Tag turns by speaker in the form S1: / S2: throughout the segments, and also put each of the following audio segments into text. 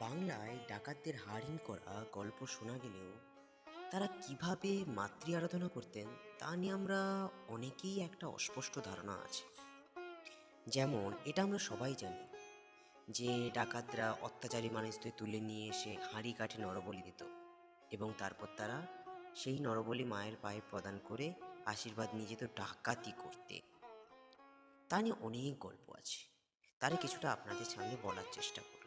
S1: বাংলায় ডাকাতদের হারিং করা গল্প শোনা গেলেও তারা কীভাবে মাতৃ আরাধনা করতেন তা নিয়ে আমরা অনেকেই একটা অস্পষ্ট ধারণা আছে। যেমন, এটা আমরা সবাই জানি যে ডাকাতরা অত্যাচারী মানুষদের তুলে নিয়ে এসে হাঁড়ি কাঠে নরবলি দিত এবং তারপর তারা সেই নরবলি মায়ের পায়ে প্রদান করে আশীর্বাদ নিয়ে যেত ডাকাতি করতে। তা নিয়ে অনেক গল্প আছে। তারে কিছুটা আপনাদের সামনে বলার চেষ্টা করলাম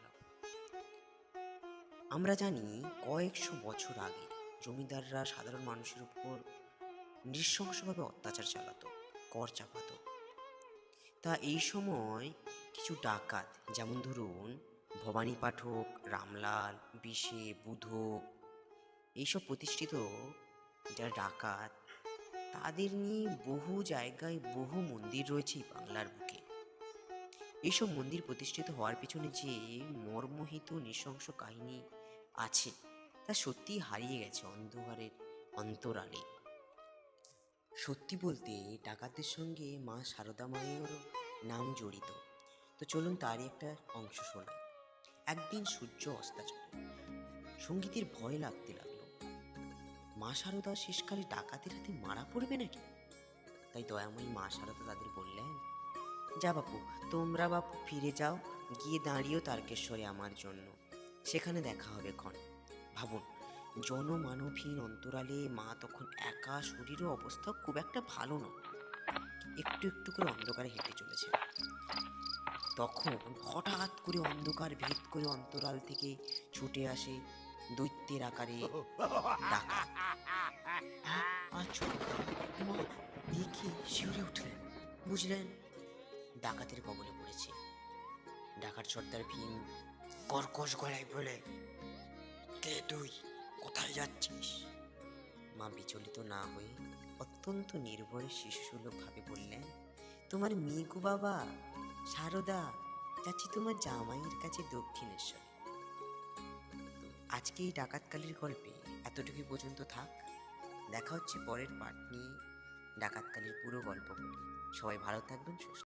S1: আমরা জানি কয়েকশো বছর আগে জমিদাররা সাধারণ মানুষের উপর নৃশংসভাবে অত্যাচার চালাতো, কর চাপাতো। তা এই সময় কিছু ডাকাত, যেমন ধরুন ভবানী পাঠক, রামলাল বিশে বুধ, এইসব প্রতিষ্ঠিত যারা ডাকাত, তাদের নিয়ে বহু জায়গায় বহু মন্দির রয়েছে বাংলার বুকে। এইসব মন্দির প্রতিষ্ঠিত হওয়ার পিছনে যে মর্মহিত নৃশংস কাহিনী আছে। তা সত্যিই হারিয়ে গেছে অন্ধকারের অন্তরালে। সত্যি বলতে ডাকাতদের সঙ্গে মা সারদা মায়েরও নাম জড়িত। তো চলুন তারই একটা অংশ শোনাই। একদিন সূর্য অস্তাচলে সঙ্গীতের ভয় লাগতে লাগল। মা সারদা শেষকালে ডাকাতের হাতে মারা পড়বে নাকি? তাই দয়াময়ী মা সারদা তাদের বললেন, যা বাপু, তোমরা বাপু ফিরে যাও, গিয়ে দাঁড়িয়েও তারকেশ্বরে আমার জন্য। সেখানে দেখা হবে ক্ষণ ভাবুন, জনমানবহীন অন্তরালে মা তখন একা শরীরের অবস্থা খুব একটা ভালো নয়। একটু একটু করে অন্ধকারে হেঁটে চলেছে। তখন হঠাৎ করে অন্ধকার ভেদ করে অন্তরাল থেকে ছুটে আসে দৈত্যের আকারে দেখে শিউরে উঠলেন। বুঝলেন, ডাকাতের কবলে পড়েছে। ডাকাত সর্দার ভীম কর্কশ গলায় বলে, কে তুই? কোথায় যাচ্ছিস? মা বিচলিত না হয়ে অত্যন্ত নির্ভয়ে শিশুসুলভভাবে বললেন, তোমার মেয়ে গো বাবা, সারদা, যাচ্ছি তোমার জামাইয়ের কাছে দক্ষিণেশ্বর। আজকে এই ডাকাতকালীর গল্পে এতটুকু পর্যন্ত থাক। দেখা হচ্ছে পরের পাঠ নিয়ে। ডাকাতকালীর পুরো গল্প। বলে সবাই ভালো থাকবেন, সুস্থ